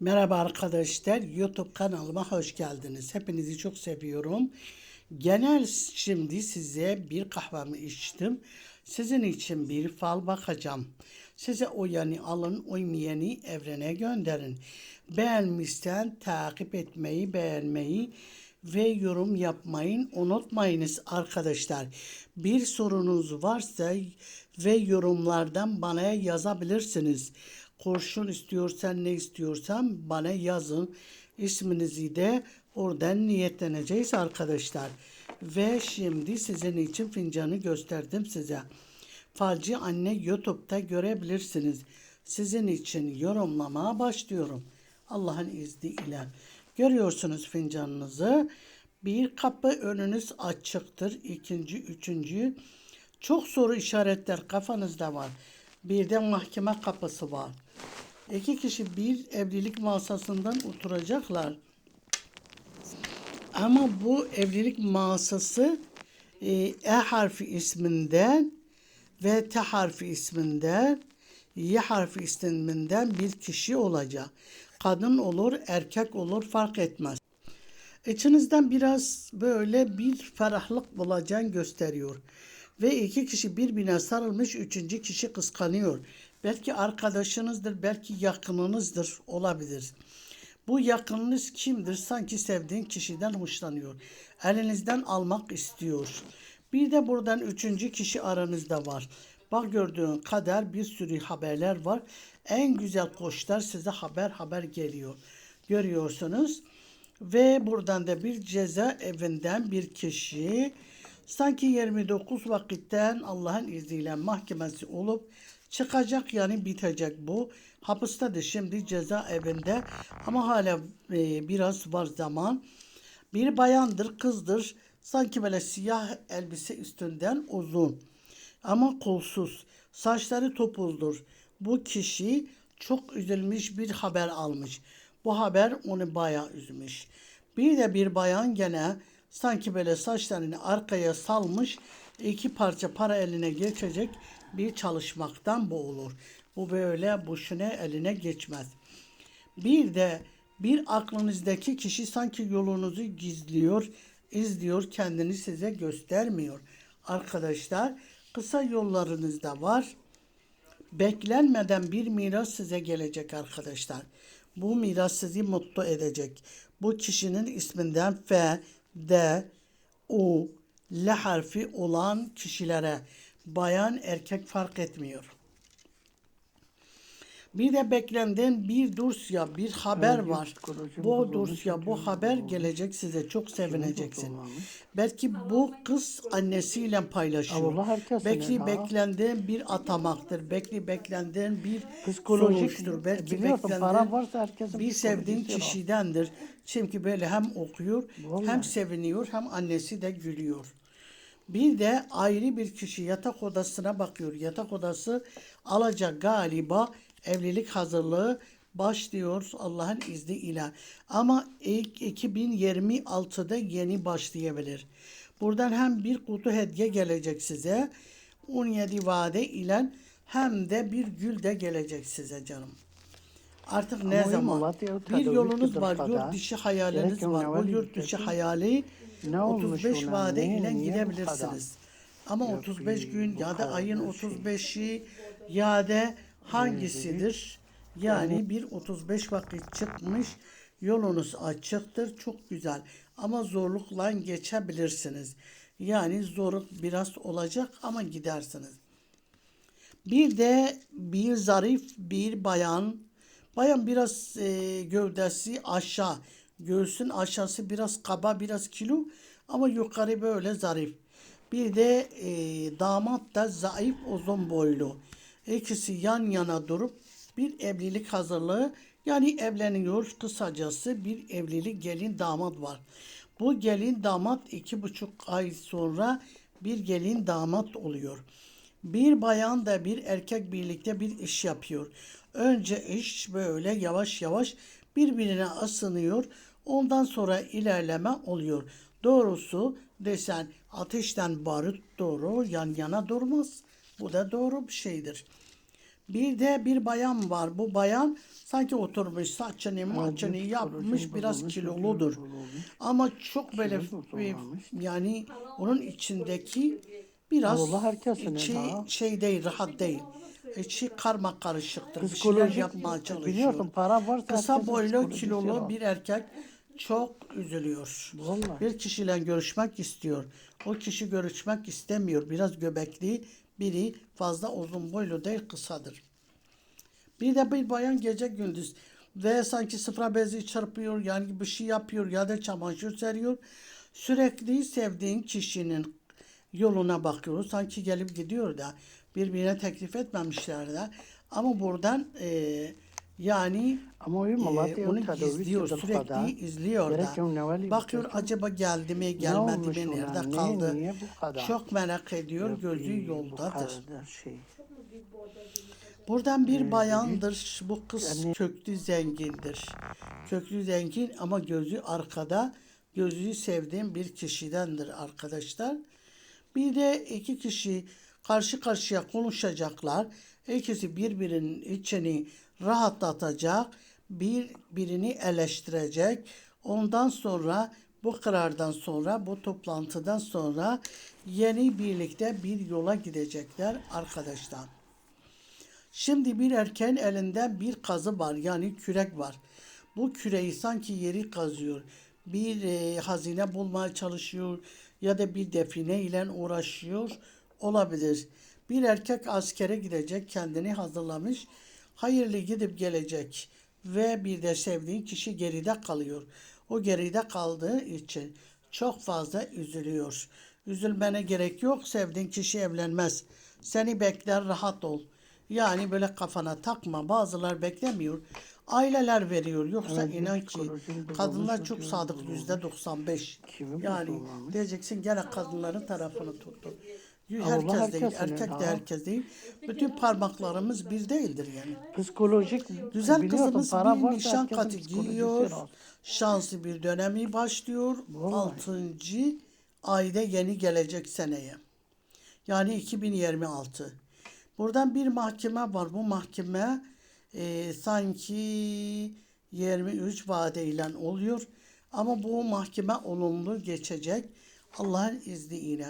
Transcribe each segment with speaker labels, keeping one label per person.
Speaker 1: Merhaba arkadaşlar, YouTube kanalıma hoş geldiniz. Hepinizi çok seviyorum. Genel şimdi size bir kahvemi içtim. Sizin için bir fal bakacağım. Size uyanı alın, uymayanı evrene gönderin. Beğenmişsen takip etmeyi, beğenmeyi ve yorum yapmayın unutmayınız arkadaşlar. Bir sorunuz varsa ve yorumlardan bana yazabilirsiniz. Kurşun istiyorsan ne istiyorsan bana yazın. İsminizi de oradan niyetleneceğiz arkadaşlar. Ve şimdi sizin için fincanı gösterdim size. Falcı Anne YouTube'da görebilirsiniz. Sizin için yorumlamaya başlıyorum. Allah'ın izniyle. Görüyorsunuz fincanınızı. Bir kapı önünüz açıktır. İkinci, üçüncü. Çok soru işaretler kafanızda var. Bir de mahkeme kapısı var. İki kişi bir evlilik masasından oturacaklar. Ama bu evlilik masası e, E harfi isminden ve T harfi isminden Y harfi isminden bir kişi olacak. Kadın olur, erkek olur fark etmez. İçinizden biraz böyle bir ferahlık olacağını gösteriyor. Ve iki kişi birbirine sarılmış, üçüncü kişi kıskanıyor. Belki arkadaşınızdır, belki yakınınızdır, olabilir. Bu yakınınız kimdir? Sanki sevdiğin kişiden hoşlanıyor. Elinizden almak istiyor. Bir de buradan üçüncü kişi aranızda var. Bak gördüğün kadar bir sürü haberler var. En güzel koçlar size haber haber geliyor. Görüyorsunuz. Ve buradan da bir ceza evinden bir kişi sanki 29 vakitten Allah'ın izniyle mahkemesi olup çıkacak yani bitecek bu. Hapistedir şimdi ceza evinde ama hala e, biraz var zaman. Bir bayandır, kızdır. Sanki böyle siyah elbise üstünden uzun. Ama kolsuz. Saçları topuzdur. Bu kişi çok üzülmüş bir haber almış. Bu haber onu bayağı üzmüş. Bir de bir bayan gene sanki böyle saçlarını arkaya salmış iki parça para eline geçecek bir çalışmaktan bu olur. Bu böyle boşuna eline geçmez. Bir de bir aklınızdaki kişi sanki yolunuzu gizliyor, izliyor, kendini size göstermiyor. Arkadaşlar kısa yollarınız da var. Beklenmeden bir miras size gelecek arkadaşlar. Bu miras sizi mutlu edecek. Bu kişinin isminden F, D, U, L harfi olan kişilere bayan erkek fark etmiyor. Bir de beklenen bir dosya, bir haber
Speaker 2: Evet,
Speaker 1: var. Bu dosya, bu haber gelecek size. Çok sevineceksin. Belki bu kız annesiyle paylaşıyor. Belki
Speaker 2: ya.
Speaker 1: beklendiğin bir atamaktır. Belki beklendiğin bir
Speaker 2: Psikolojik
Speaker 1: sonuçtur. Belki
Speaker 2: varsa herkesin
Speaker 1: bir sevdiğin kişidendir. Çünkü böyle hem okuyor, hem seviniyor, hem annesi de gülüyor. Bir de ayrı bir kişi yatak odasına bakıyor. Yatak odası alacak galiba evlilik hazırlığı başlıyor Allah'ın izniyle. Ama ilk 2026'da yeni başlayabilir. Buradan hem bir kutu hediye gelecek size. 17 vade ile hem de bir gül de gelecek size canım. Artık ne
Speaker 2: Ama
Speaker 1: zaman? Bir yolunuz var, yurt dışı hayaliniz var.
Speaker 2: var
Speaker 1: yurt dışı hayali
Speaker 2: Ne olmuş
Speaker 1: 35
Speaker 2: ona?
Speaker 1: vade ile
Speaker 2: bu
Speaker 1: gidebilirsiniz. Ama
Speaker 2: Yok,
Speaker 1: 35
Speaker 2: iyi,
Speaker 1: gün
Speaker 2: bu
Speaker 1: ya da ayın
Speaker 2: şey.
Speaker 1: 35'i ya da hangisidir? Yani bir 35 vakit çıkmış. Yolunuz açıktır. Çok güzel. Ama zorlukla geçebilirsiniz. Yani zorluk biraz olacak ama gidersiniz. Bir de bir zarif bir bayan. Bayan biraz e, gövdesi aşağı. Göğsün aşağısı biraz kaba biraz kilo ama yukarı böyle zarif. Bir de e, damat da zayıf uzun boylu. İkisi yan yana durup bir evlilik hazırlığı yani evleniyor kısacası bir evlilik gelin damat var. Bu gelin damat iki buçuk ay sonra bir gelin damat oluyor. Bir bayan da bir erkek birlikte bir iş yapıyor. Önce iş böyle yavaş yavaş birbirine ısınıyor. Ondan sonra ilerleme oluyor. Doğrusu desen ateşten barut doğru yan yana durmaz. Bu da doğru bir şeydir. Bir de bir bayan var. Bu bayan sanki oturmuş saçını maçını yapmış biraz kiloludur. Ama çok böyle yani onun içindeki biraz
Speaker 2: Allah
Speaker 1: içi şey değil rahat değil. İçi karma karışıktır. Bir şeyler
Speaker 2: Psikolojik
Speaker 1: yapmaya çalışıyor.
Speaker 2: biliyorsun para varsa
Speaker 1: Kısa
Speaker 2: herkesin
Speaker 1: boylu
Speaker 2: psikolojisi
Speaker 1: kilolu
Speaker 2: var.
Speaker 1: bir erkek çok üzülüyor.
Speaker 2: Vallahi.
Speaker 1: Bir kişiyle görüşmek istiyor. O kişi görüşmek istemiyor. Biraz göbekli biri fazla uzun boylu değil kısadır. Bir de bir bayan gece gündüz ve sanki sıfıra bezi çırpıyor yani bir şey yapıyor ya da çamaşır seriyor. Sürekli sevdiğin kişinin yoluna bakıyor. Sanki gelip gidiyor da birbirine teklif etmemişler de. Ama buradan eee, yani
Speaker 2: Ama Malatya
Speaker 1: onu
Speaker 2: tedavi
Speaker 1: izliyor, sürekli izliyor da. Bakıyor acaba geldi mi, gelmedi mi, nerede kaldı? Çok merak ediyor, gözü yoldadır.
Speaker 2: şey.
Speaker 1: Buradan bir bayandır. Bu kız köklü zengindir. Köklü zengin ama gözü arkada. Gözü sevdiğim bir kişidendir arkadaşlar. Bir de iki kişi karşı karşıya konuşacaklar. İkisi birbirinin içini rahatlatacak. Birbirini eleştirecek. Ondan sonra bu karardan sonra bu toplantıdan sonra yeni birlikte bir yola gidecekler arkadaşlar. Şimdi bir erkeğin elinde bir kazı var yani kürek var. Bu küreği sanki yeri kazıyor. Bir e, hazine bulmaya çalışıyor ya da bir define ile uğraşıyor olabilir. Bir erkek askere gidecek kendini hazırlamış. Hayırlı gidip gelecek ve bir de sevdiğin kişi geride kalıyor. O geride kaldığı için çok fazla üzülüyor. Üzülmene gerek yok. Sevdiğin kişi evlenmez. Seni bekler rahat ol. Yani böyle kafana takma. Bazılar beklemiyor. Aileler veriyor. Yoksa
Speaker 2: Evet,
Speaker 1: inan ki kadınlar çok sadık yüzde 95.
Speaker 2: Kimin
Speaker 1: Yani diyeceksin gene kadınların tarafını tuttu.
Speaker 2: Allah
Speaker 1: Herkes değil,
Speaker 2: herkesinin,
Speaker 1: erkek de herkes değil. Bütün parmaklarımız bir değildir yani.
Speaker 2: Psikolojik
Speaker 1: Güzel kızımız
Speaker 2: para
Speaker 1: bir nişan katı giyiyor. Şanslı bir dönemi başlıyor.
Speaker 2: Vallahi.
Speaker 1: Altıncı ayda yeni gelecek seneye. Yani 2026. Buradan bir mahkeme var. Bu mahkeme e, sanki 23 vadeyle oluyor. Ama bu mahkeme olumlu geçecek. Allah'ın izniyle.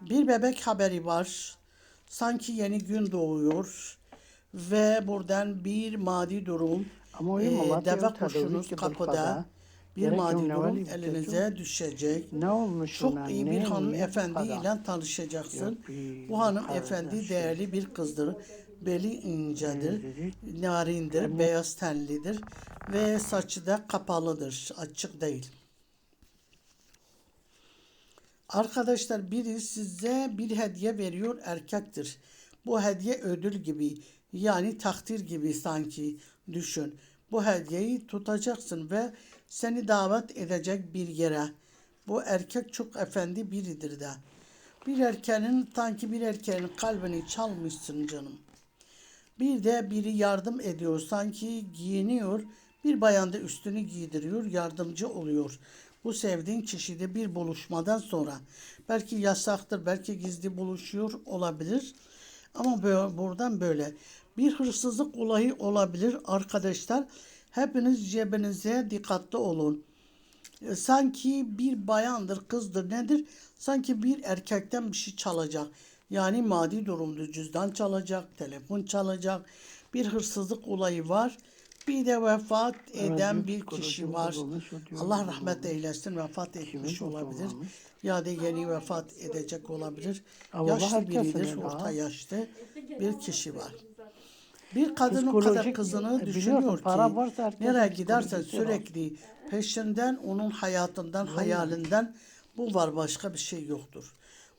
Speaker 1: Bir bebek haberi var. Sanki yeni gün doğuyor. Ve buradan bir maddi durum. E, deve kuşunuz kapıda. Bir
Speaker 2: var
Speaker 1: durum elinize düşecek.
Speaker 2: Ne olmuş
Speaker 1: Çok
Speaker 2: ona?
Speaker 1: iyi bir hanımefendi ile tanışacaksın. Bu hanımefendi
Speaker 2: kardeş.
Speaker 1: değerli bir kızdır. Beli incedir, narindir, beyaz tenlidir ve saçı da kapalıdır, açık değil. Arkadaşlar biri size bir hediye veriyor erkektir. Bu hediye ödül gibi yani takdir gibi sanki düşün. Bu hediyeyi tutacaksın ve seni davet edecek bir yere. Bu erkek çok efendi biridir de. Bir erkeğin sanki bir erkeğin kalbini çalmışsın canım. Bir de biri yardım ediyor. Sanki giyiniyor. Bir bayan da üstünü giydiriyor. Yardımcı oluyor. Bu sevdiğin kişi de bir buluşmadan sonra. Belki yasaktır. Belki gizli buluşuyor olabilir. Ama böyle, buradan böyle. Bir hırsızlık olayı olabilir arkadaşlar. Hepiniz cebinize dikkatli olun. E, sanki bir bayandır, kızdır, nedir? Sanki bir erkekten bir şey çalacak. Yani maddi durumda cüzdan çalacak, telefon çalacak. Bir hırsızlık olayı var. Bir de vefat eden
Speaker 2: bir
Speaker 1: kişi var. Allah rahmet eylesin vefat etmiş olabilir. Ya da yeni vefat edecek olabilir. Yaşlı biridir, orta yaşlı bir kişi var. Bir kadın o kadar kızını
Speaker 2: e, biliyorsun,
Speaker 1: düşünüyor ki
Speaker 2: para varsa
Speaker 1: nereye gidersen
Speaker 2: psikolojisi var.
Speaker 1: sürekli peşinden onun hayatından, hayalinden bu var başka bir şey yoktur.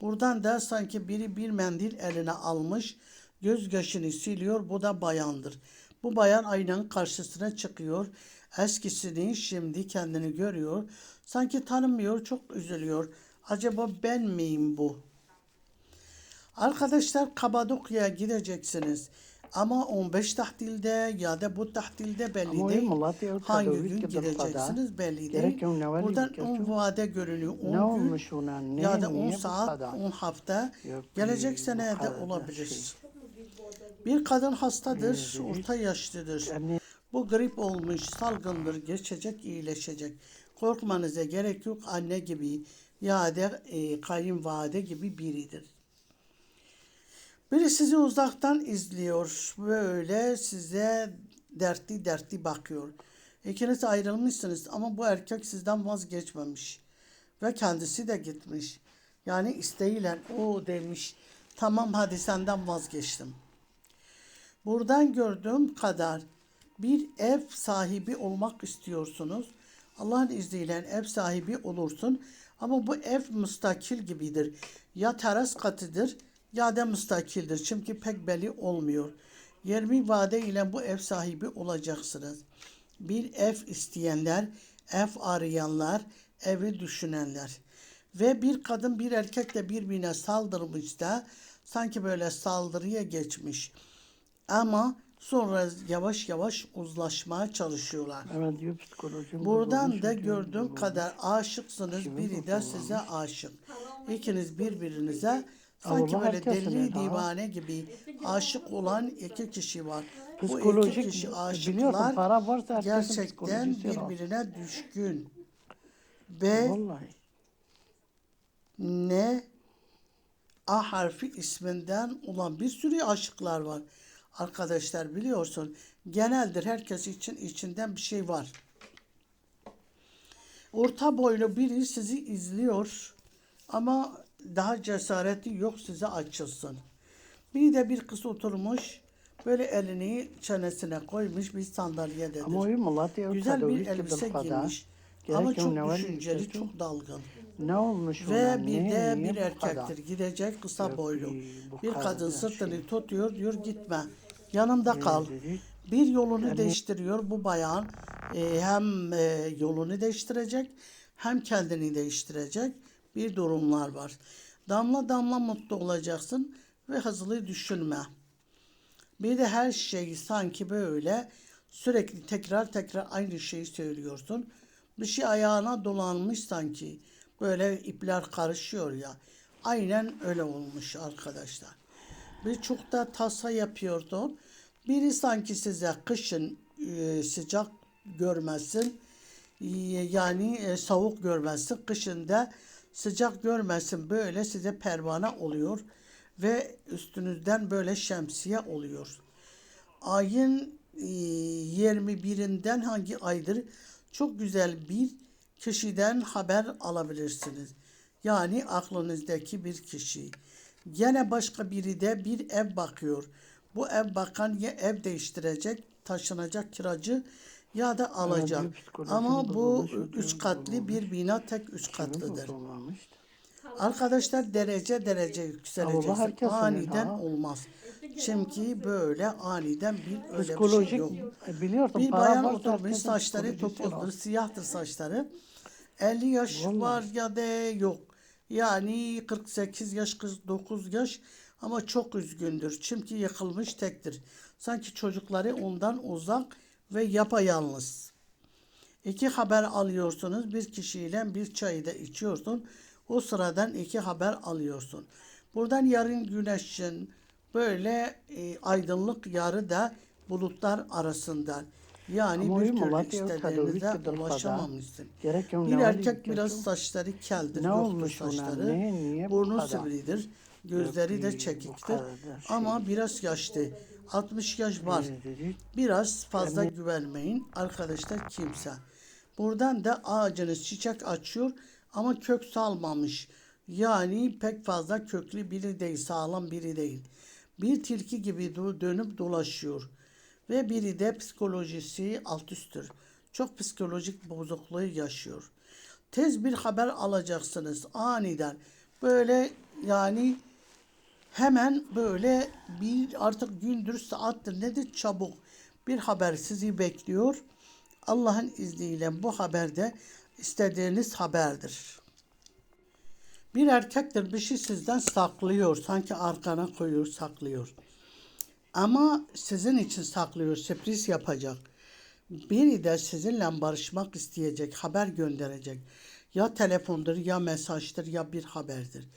Speaker 1: Buradan da sanki biri bir mendil eline almış, göz yaşını siliyor. Bu da bayandır. Bu bayan aynanın karşısına çıkıyor. Eskisini şimdi kendini görüyor. Sanki tanımıyor, çok üzülüyor. Acaba ben miyim bu? Arkadaşlar Kapadokya'ya gideceksiniz. Ama 15 tahtilde ya da bu tahtilde belli değil. Hangi gün
Speaker 2: edildi
Speaker 1: gideceksiniz belli değil. Buradan
Speaker 2: ki?
Speaker 1: 10 vade görünüyor. 10
Speaker 2: Ne
Speaker 1: gün ya da 10
Speaker 2: niye bu
Speaker 1: saat,
Speaker 2: kadar?
Speaker 1: 10 hafta gelecek
Speaker 2: bu
Speaker 1: seneye de olabilir.
Speaker 2: şey.
Speaker 1: Bir kadın hastadır, orta yaşlıdır. Bu grip olmuş, salgındır, geçecek, iyileşecek. Korkmanıza gerek yok. Anne gibi ya da e, kayınvalide gibi biridir. Biri sizi uzaktan izliyor. Böyle size dertli dertli bakıyor. İkiniz ayrılmışsınız ama bu erkek sizden vazgeçmemiş. Ve kendisi de gitmiş. Yani isteğiyle o demiş. Tamam hadi senden vazgeçtim. Buradan gördüğüm kadar bir ev sahibi olmak istiyorsunuz. Allah'ın izniyle ev sahibi olursun. Ama bu ev müstakil gibidir. Ya teras katıdır ya da müstakildir. Çünkü pek belli olmuyor. 20 vade ile bu ev sahibi olacaksınız. Bir ev isteyenler, ev arayanlar, evi düşünenler. Ve bir kadın bir erkekle birbirine saldırmış da sanki böyle saldırıya geçmiş. Ama sonra yavaş yavaş uzlaşmaya çalışıyorlar.
Speaker 2: evet diyor psikolojim.
Speaker 1: Buradan da gördüğüm kadar aşıksınız. Biri de size aşık. İkiniz birbirinize sanki
Speaker 2: Allah
Speaker 1: böyle deli divane gibi aşık olan iki kişi var. Bu iki kişi aşıklar
Speaker 2: para varsa
Speaker 1: gerçekten
Speaker 2: psikolojisi var.
Speaker 1: birbirine düşkün. Ve
Speaker 2: Vallahi.
Speaker 1: ne A harfi isminden olan bir sürü aşıklar var. Arkadaşlar biliyorsun geneldir herkes için içinden bir şey var. Orta boylu biri sizi izliyor ama daha cesareti yok size açılsın. Bir de bir kız oturmuş böyle elini çenesine koymuş bir sandalyededir. Güzel bir elbise giymiş ama çok düşünceli, çok dalgın.
Speaker 2: Ne olmuş ona?
Speaker 1: Ve bir de bir erkektir. Gidecek kısa boylu. Bir kadın sırtını tutuyor diyor gitme. Yanımda kal.
Speaker 2: dedi?
Speaker 1: Bir yolunu değiştiriyor bu bayan. e, hem e, yolunu değiştirecek hem kendini değiştirecek bir durumlar var. Damla damla mutlu olacaksın ve hızlı düşünme. Bir de her şeyi sanki böyle sürekli tekrar tekrar aynı şeyi söylüyorsun. Bir şey ayağına dolanmış sanki. Böyle ipler karışıyor ya. Aynen öyle olmuş arkadaşlar. Birçok da tasa yapıyordum. Biri sanki size kışın e, sıcak görmesin. e, Yani e, soğuk görmesin. Kışında sıcak görmesin. Böyle size pervane oluyor. Ve üstünüzden böyle şemsiye oluyor ayın e, 21'inden hangi aydır çok güzel bir kişiden haber alabilirsiniz. Yani aklınızdaki bir kişi. Gene başka biri de bir ev bakıyor. Bu ev bakan ya ev değiştirecek, taşınacak kiracı ya da alacak. Ama bu üç katlı bir bina tek üç katlıdır. Arkadaşlar derece derece
Speaker 2: herkesin
Speaker 1: Aniden olmaz. Çünkü böyle aniden bir öyle bir şey yok.
Speaker 2: e,
Speaker 1: Bir bayan oturmuş saçları topuzdur, siyahtır saçları. 50 yaş var ya da yok. Yani 48 yaş, 49 yaş ama çok üzgündür. Çünkü yıkılmış tektir. Sanki çocukları ondan uzak ve yapayalnız. İki haber alıyorsunuz. Bir kişiyle bir çayı da içiyorsun. O sıradan iki haber alıyorsun. Buradan yarın güneşin böyle e, aydınlık yarı da bulutlar arasında. Yani
Speaker 2: Ama
Speaker 1: bir türlü istediğinize ulaşamamışsın. Bir erkek biraz saçları keldir,
Speaker 2: Ne olmuş
Speaker 1: saçları.
Speaker 2: Ne, niye bu
Speaker 1: Burnu sivridir, gözleri de çekiktir.
Speaker 2: şey.
Speaker 1: Ama biraz yaşlı. 60 yaş var. Biraz fazla güvenmeyin arkadaşlar kimse. Buradan da ağacınız çiçek açıyor ama kök salmamış. Yani pek fazla köklü biri değil, sağlam biri değil. Bir tilki gibi dönüp dolaşıyor. Ve biri de psikolojisi alt üsttür. Çok psikolojik bozukluğu yaşıyor. Tez bir haber alacaksınız aniden. Böyle yani hemen böyle bir artık gündür saattır nedir çabuk bir haber sizi bekliyor. Allah'ın izniyle bu haberde istediğiniz haberdir. Bir erkektir bir şey sizden saklıyor. Sanki arkana koyuyor saklıyor. Ama sizin için saklıyor, sürpriz yapacak. Biri de sizinle barışmak isteyecek, haber gönderecek. Ya telefondur, ya mesajdır, ya bir haberdir.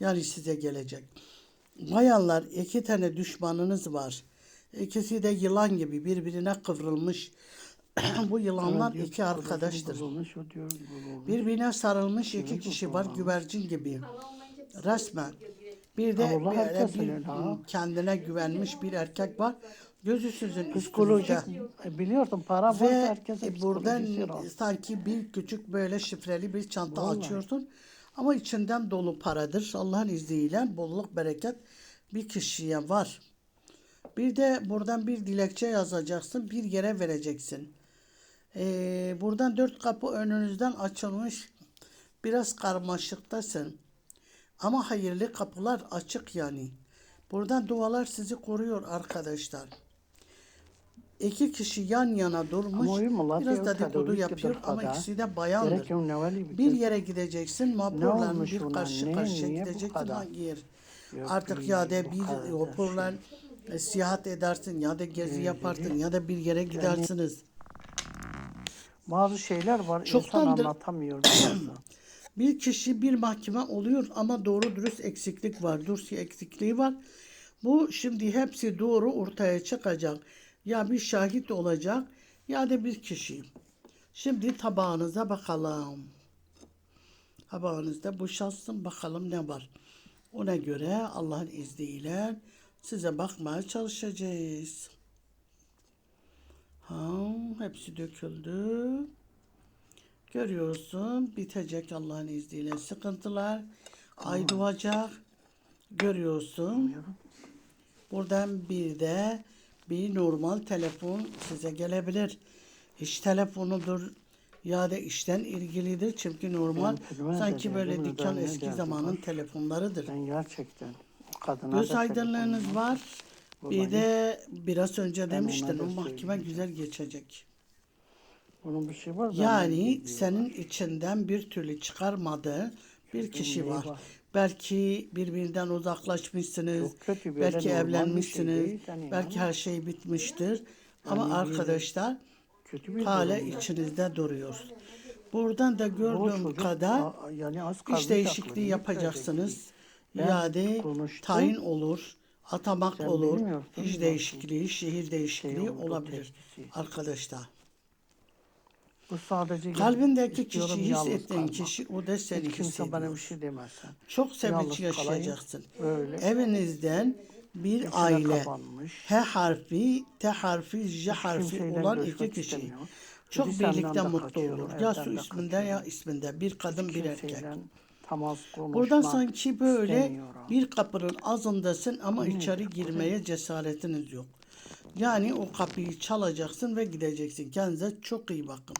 Speaker 1: Yani size gelecek. Bayanlar iki tane düşmanınız var. İkisi de yılan gibi birbirine kıvrılmış. Bu yılanlar
Speaker 2: Diyor,
Speaker 1: iki arkadaştır.
Speaker 2: Bozulmuş, o diyor.
Speaker 1: Birbirine sarılmış iki kişi var güvercin gibi. Resmen. Bir de
Speaker 2: Allah
Speaker 1: böyle bir kendine güvenmiş bir erkek var. Gözü sizin
Speaker 2: Psikolojik e, biliyordum para varsa
Speaker 1: Ve
Speaker 2: herkesin
Speaker 1: buradan sanki bir küçük böyle şifreli bir çanta
Speaker 2: Vallahi.
Speaker 1: açıyorsun. Ama içinden dolu paradır. Allah'ın izniyle bolluk bereket bir kişiye var. Bir de buradan bir dilekçe yazacaksın. Bir yere vereceksin. Ee, buradan dört kapı önünüzden açılmış. Biraz karmaşıktasın. Ama hayırlı kapılar açık yani. Buradan dualar sizi koruyor arkadaşlar. İki kişi yan yana durmuş. Biraz da dedikodu yapıyor ama ikisi de bayandır. Bir yere gideceksin.
Speaker 2: Olmuş
Speaker 1: bir karşı karşıya gideceksin hangi yer? Artık ya da
Speaker 2: bu
Speaker 1: bir
Speaker 2: da
Speaker 1: vapurla e, seyahat edersin ya da gezi yaparsın ya da bir yere gidersiniz.
Speaker 2: Bazı şeyler var insan
Speaker 1: Çoktandır-
Speaker 2: anlatamıyor. bazı.
Speaker 1: Bir kişi bir mahkeme oluyor ama doğru dürüst eksiklik var. Dürüst eksikliği var. Bu şimdi hepsi doğru ortaya çıkacak. Ya bir şahit olacak ya da bir kişi. Şimdi tabağınıza bakalım. Tabağınızda boşalsın bakalım ne var. Ona göre Allah'ın izniyle size bakmaya çalışacağız. Ha, hepsi döküldü. Görüyorsun bitecek Allah'ın izniyle sıkıntılar. Ay doğacak. Görüyorsun. Buradan bir de bir normal telefon size gelebilir. İş telefonudur ya da işten ilgilidir. Çünkü normal
Speaker 2: bilmez
Speaker 1: sanki böyle dükkan eski zamanın telefonlarıdır.
Speaker 2: Ben gerçekten kadına
Speaker 1: Göz aydınlığınız
Speaker 2: telefonum
Speaker 1: var. Bir de biraz önce demiştin o mahkeme
Speaker 2: söyleyeceğim.
Speaker 1: güzel geçecek.
Speaker 2: Bunun bir şey var.
Speaker 1: Yani senin içinden bir türlü çıkarmadığı bir kişi var. Belki birbirinden uzaklaşmışsınız.
Speaker 2: Kötü,
Speaker 1: belki
Speaker 2: şey
Speaker 1: evlenmişsiniz.
Speaker 2: değil hani
Speaker 1: belki
Speaker 2: ama-
Speaker 1: her şey bitmiştir. Ama
Speaker 2: Yani bir-
Speaker 1: arkadaşlar
Speaker 2: kötü
Speaker 1: hala
Speaker 2: durum.
Speaker 1: içinizde duruyor. Buradan da gördüğüm
Speaker 2: çocuk,
Speaker 1: kadar
Speaker 2: a- yani az
Speaker 1: iş değişikliği yapacaksınız.
Speaker 2: Ben
Speaker 1: Ya da
Speaker 2: konuştum.
Speaker 1: tayin olur, atamak
Speaker 2: Sen
Speaker 1: olur, iş değişikliği, şehir değişikliği
Speaker 2: oldu,
Speaker 1: olabilir arkadaşlar.
Speaker 2: Bu sadece
Speaker 1: Kalbindeki kişi, hissettiğin kişi o da seni
Speaker 2: Hiç kimse bana bir şey demezsen.
Speaker 1: Çok sevinç yaşayacaksın.
Speaker 2: böyle.
Speaker 1: Evinizden bir
Speaker 2: İçine
Speaker 1: aile
Speaker 2: kapanmış.
Speaker 1: H harfi, T harfi, J harfi olan iki kişi.
Speaker 2: istemiyor.
Speaker 1: Çok
Speaker 2: senden
Speaker 1: birlikte mutlu olur. Ya su isminde ya isminde. Bir kadın bir erkek. Buradan sanki böyle bir kapının ağzındasın ama içeri girmeye cesaretiniz yok. Yani o kapıyı çalacaksın ve gideceksin. Kendinize çok iyi bakın.